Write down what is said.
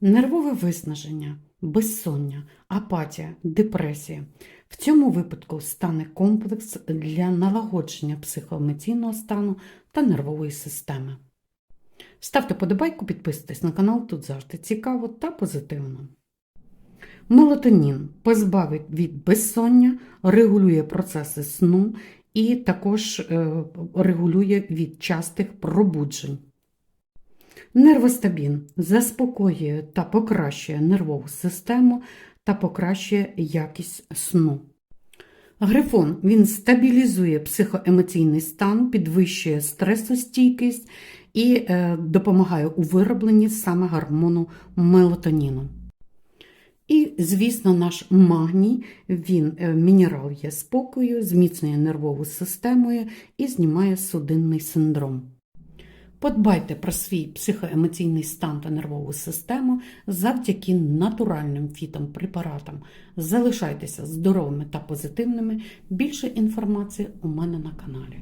Нервове виснаження, безсоння, апатія, депресія. В цьому випадку стане комплекс для налагодження психоемоційного стану та нервової системи. Ставте подобайку, підписуйтесь на канал, тут завжди цікаво та позитивно. Мелатонін позбавить від безсоння, регулює процеси сну і також е, регулює від частих пробуджень. Нервостабін заспокоює та покращує нервову систему та покращує якість сну. Грифон він стабілізує психоемоційний стан, підвищує стресостійкість і е, допомагає у виробленні саме гормону мелатоніну. І, звісно, наш магній, він е, мінерал є спокою, зміцнює нервову систему і знімає судинний синдром. Подбайте про свій психоемоційний стан та нервову систему завдяки натуральним фітом-препаратам. Залишайтеся здоровими та позитивними. Більше інформації у мене на каналі.